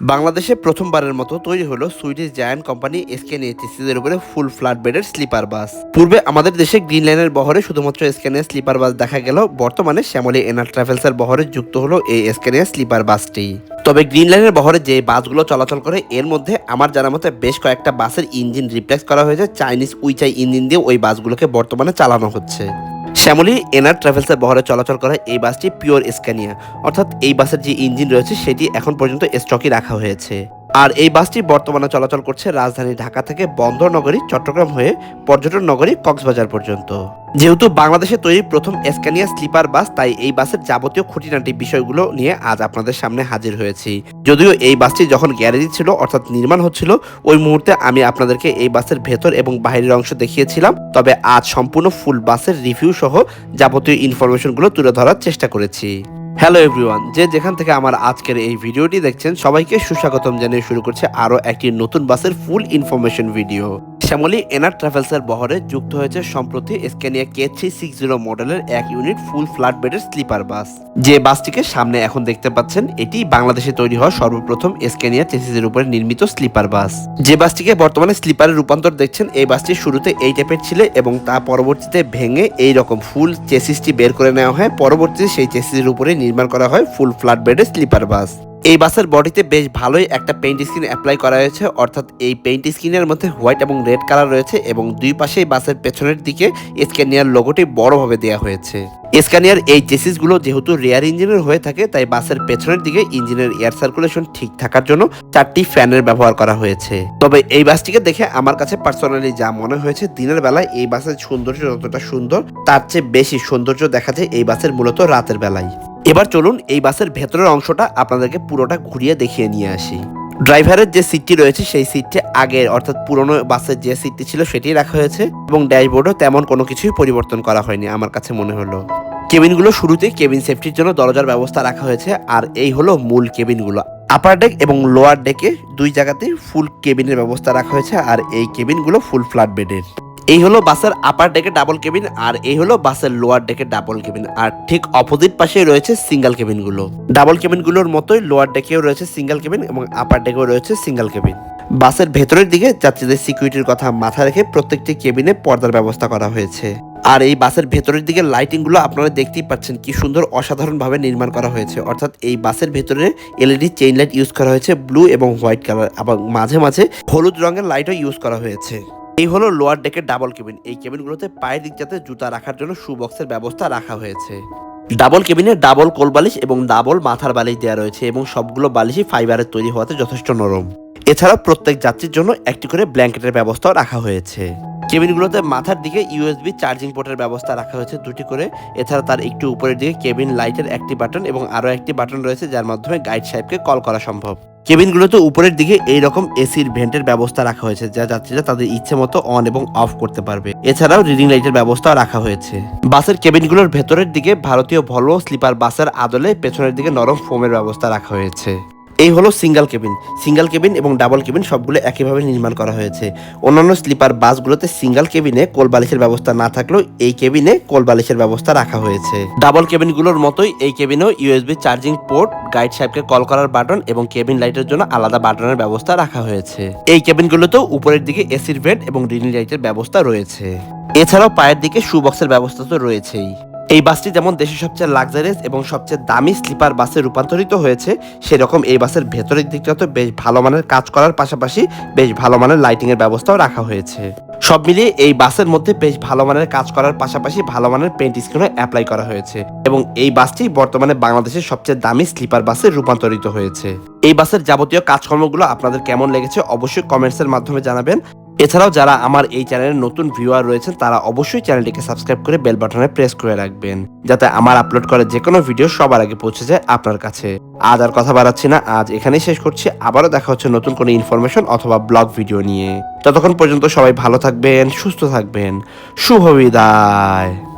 বাংলাদেশে প্রথমবারের মতো তৈরি হলো সুইডিশ জায়ান্ট কোম্পানি এসকেন এইচএসিদের উপরে ফুল ফ্ল্যাট বেডের স্লিপার বাস পূর্বে আমাদের দেশে গ্রিন লাইনের বহরে শুধুমাত্র এসকেনের স্লিপার বাস দেখা গেল, বর্তমানে শ্যামলী এনার ট্রাভেলসের বহরে যুক্ত হলো এই এসকেনের স্লিপার বাসটি তবে গ্রিন লাইনের বহরে যে বাসগুলো চলাচল করে, এর মধ্যে আমার জানা মতে বেশ কয়েকটা বাসের ইঞ্জিন রিপ্লেস করা হয়েছে চাইনিজ উইচাই ইঞ্জিন দিয়ে ওই বাসগুলোকে বর্তমানে চালানো হচ্ছে। শ্যামলী এনআর ট্রাভেলসের বহরে চলাচল করা এই বাসটি পিওর স্ক্যানিয়া। অর্থাৎ এই বাসের যে ইঞ্জিন রয়েছে, সেটি এখন পর্যন্ত স্টকে রাখা হয়েছে। আর এই বাসটি বর্তমানে চলাচল করছে রাজধানী ঢাকা থেকে বন্দর নগরী, চট্টগ্রাম হয়ে পর্যটন নগরী কক্সবাজার পর্যন্ত। যেহেতু বাংলাদেশে তৈরি প্রথম স্ক্যানিয়া স্লিপার বাস, তাই এই বাসের যাবতীয় খুঁটিনাটি বিষয়গুলো নিয়ে আজ আপনাদের সামনে হাজির হয়েছি। যদিও এই বাসটি যখন গ্যারেজে ছিল, অর্থাৎ নির্মাণ হচ্ছিল, ওই মুহূর্তে আমি আপনাদেরকে এই বাসের ভেতর এবং বাহিরের অংশ দেখিয়েছিলাম। তবে আজ সম্পূর্ণ ফুল বাসের রিভিউ সহ যাবতীয় ইনফরমেশনগুলো তুলে ধরার চেষ্টা করেছি। হ্যালো এভরিওয়ান যে যেখান থেকে আমার আজকের এই ভিডিওটি দেখছেন, সবাইকে সুস্বাগতম জানিয়ে শুরু করছে আরও একটি নতুন বাসের ফুল ইনফরমেশন ভিডিও শ্যামলী এনার ট্রাভেলসের বহরে যুক্ত হয়েছে সম্প্রতি Scania K three six zero মডেলের এক ইউনিট ফুল ফ্ল্যাট বেডের স্লিপার বাস যে বাসটিকে সামনে এখন দেখতে পাচ্ছেন, এটি বাংলাদেশে তৈরি হওয়া সর্বপ্রথম স্ক্যানিয়া চেসিসের উপরে নির্মিত স্লিপার বাস যে বাসটিকে বর্তমানে স্লিপারের রূপান্তর দেখছেন, এই বাসটি শুরুতে এই টাইপের ছিল এবং তা পরবর্তীতে ভেঙে এই রকম ফুল চেসিসটি বের করে নেওয়া হয়। পরবর্তীতে সেই চেসিসের উপরে নির্মাণ করা হয় ফুল ফ্ল্যাট বেডের স্লিপার বাস। এই বাসের বডিতে বেশ ভালোই একটা পেইন্ট স্ক্রিন অ্যাপ্লাই করা হয়েছে, অর্থাৎ এই পেইন্ট স্ক্রিনের মধ্যে হোয়াইট এবং রেড কালার রয়েছে এবং দুই পাশেই বাসের পেছনের দিকে স্ক্যানিয়ার লোগোটি বড়ভাবে দেওয়া হয়েছে। স্ক্যানিয়ার এই চেসিসগুলো যেহেতু রেয়ার ইঞ্জিনের হয়ে থাকে, তাই বাসের পেছনের দিকে ইঞ্জিনের এয়ার সার্কুলেশন ঠিক থাকার জন্য চারটি ফ্যানের ব্যবহার করা হয়েছে। তবে এই বাসটিকে দেখে আমার কাছে পার্সোনালি যা মনে হয়েছে, দিনের বেলায় এই বাসের সৌন্দর্য যতটা সুন্দর, তার চেয়ে বেশি সৌন্দর্য দেখা যায় এই বাসের মূলত রাতের বেলায়। এবার চলুন এই বাসের ভেতরের অংশটা আপনাদেরকে পুরোটা ঘুরিয়ে দেখিয়ে নিয়ে আসি। ড্রাইভারের যে সিটটি রয়েছে, সেই সিটটি আগের অর্থাৎ পুরনো বাসের যে সিটটি ছিল সেটি রাখা হয়েছে এবং ড্যাশবোর্ডও তেমন কোনো কিছুই পরিবর্তন করা হয়নি আমার কাছে মনে হলো। কেবিনগুলো শুরুতে কেবিন সেফটির জন্য দরজার ব্যবস্থা রাখা হয়েছে আর এই হলো মূল কেবিনগুলো। আপার ডেক এবং লোয়ার ডেকে দুই জায়গাতেই ফুল কেবিনের ব্যবস্থা রাখা হয়েছে আর এই কেবিনগুলো ফুল ফ্ল্যাট বেডের। এই হলো বাসের আপার ডেকে ডাবল কেবিন আর এই হলো বাসের লোয়ার ডেকে ডাবল কেবিন আর ঠিক অপোজিট পাশে রয়েছে সিঙ্গেল কেবিনগুলো ডাবল কেবিনগুলোর মতোই লোয়ার ডেকেও রয়েছে সিঙ্গেল কেবিন এবং আপার ডেকেও রয়েছে সিঙ্গেল কেবিন বাসের ভেতরের দিকে যাত্রীদের সিকিউরিটির কথা মাথায় রেখে প্রত্যেকটি কেবিনে পর্দার ব্যবস্থা করা হয়েছে। আর এই বাসের ভেতরের দিকে লাইটিংগুলো আপনারা দেখতেই পাচ্ছেন কি সুন্দর অসাধারণভাবে নির্মাণ করা হয়েছে। অর্থাৎ এই বাসের ভেতরে এলইডি চেইন লাইট ইউজ করা হয়েছে ব্লু এবং হোয়াইট কালার এবং মাঝে মাঝে হলুদ রঙের লাইটও ইউজ করা হয়েছে। এই হলো লোয়ার ডেকের ডাবল কেবিন এই কেবিনগুলোতে পায়ের দিক যাতে জুতা রাখার জন্য শু বক্সের ব্যবস্থা রাখা হয়েছে। ডাবল কেবিনে ডাবল কোল বালিশ এবং ডাবল মাথার বালিশ দেওয়া রয়েছে এবং সবগুলো বালিশই ফাইবারের তৈরি হওয়াতে যথেষ্ট নরম। এছাড়াও প্রত্যেক যাত্রীর জন্য একটি করে ব্ল্যাঙ্কেটের ব্যবস্থাও রাখা হয়েছে। কেবিনগুলোতে মাথার দিকে ইউএসবি চার্জিং পোর্টের ব্যবস্থা রাখা হয়েছে দুটি করে। এছাড়া তার একটু উপরের দিকে কেবিন লাইটের একটি বাটন এবং আরও একটি বাটন রয়েছে যার মাধ্যমে গাইড সাহেবকে কল করা সম্ভব। কেবিনগুলোতে উপরের দিকে এই রকম এসির ভেন্টের ব্যবস্থা রাখা হয়েছে যা যাত্রীরা তাদের ইচ্ছে মতো অন এবং অফ করতে পারবে। এছাড়াও রিডিং লাইটের ব্যবস্থাও রাখা হয়েছে। বাসের কেবিনগুলোর ভেতরের দিকে ভারতীয় ভলভো স্লিপার বাসের আদলে পেছনের দিকে নরম ফোমের ব্যবস্থা রাখা হয়েছে। এই হলো সিঙ্গেল কেবিন। সিঙ্গেল কেবিন এবং ডাবল কেবিন সবগুলো একইভাবে নির্মাণ করা হয়েছে। অন্যান্য স্লিপার বাসগুলোতে সিঙ্গেল কেবিনে কোল বালিশের ব্যবস্থা না থাকলেও এই কেবিনে কোল বালিশের ব্যবস্থা রাখা হয়েছে। ডাবল কেবিনগুলোর মতোই এই কেবিনেও ইউএসবি চার্জিং পোর্ট, গাইড সাহেবকে কল করার বাটন এবং কেবিন লাইটের জন্য আলাদা বাটনের ব্যবস্থা রাখা হয়েছে। এই কেবিনগুলোতেও উপরের দিকে এসির ভেন্ট এবং রিডিং লাইটের ব্যবস্থা রয়েছে। এছাড়াও পায়ের দিকে শু বক্সের ব্যবস্থা তো রয়েছেই। এই বাসটি যেমন দেশের সবচেয়ে লাক্সারিয়াস এবং সবচেয়ে দামি স্লিপার বাসে রূপান্তরিত হয়েছে, সেরকম এই বাসের ভেতরের দিকটা তো বেশ ভালো মানের কাজ করার পাশাপাশি বেশ ভালো মানের লাইটিং এর ব্যবস্থাও রাখা হয়েছে। সব মিলিয়ে এই বাসের মধ্যে বেশ ভালো মানের কাজ করার পাশাপাশি ভালো মানের পেন্ট স্ক্রিনও অ্যাপ্লাই করা হয়েছে এবং এই বাসটি বর্তমানে বাংলাদেশের সবচেয়ে দামি স্লিপার বাসে রূপান্তরিত হয়েছে। এই বাসের যাবতীয় কাজকর্মগুলো আপনাদের কেমন লেগেছে অবশ্যই কমেন্টসের মাধ্যমে জানাবেন। এছাড়াও যারা আমার এই চ্যানেলের নতুন ভিউয়ার রয়েছেন, তারা অবশ্যই চ্যানেলটিকে সাবস্ক্রাইব করে বেল বাটনে প্রেস করে রাখবেন, যাতে আমার আপলোড করা যে কোনো ভিডিও সবার আগে পৌঁছে যায় আপনার কাছে। আজ আর কথা বাড়াচ্ছি না, আজ এখানেই শেষ করছি। আবারও দেখা হচ্ছে নতুন কোনো ইনফরমেশন অথবা ব্লগ ভিডিও নিয়ে। ততক্ষণ পর্যন্ত সবাই ভালো থাকবেন, সুস্থ থাকবেন। শুভ বিদায়।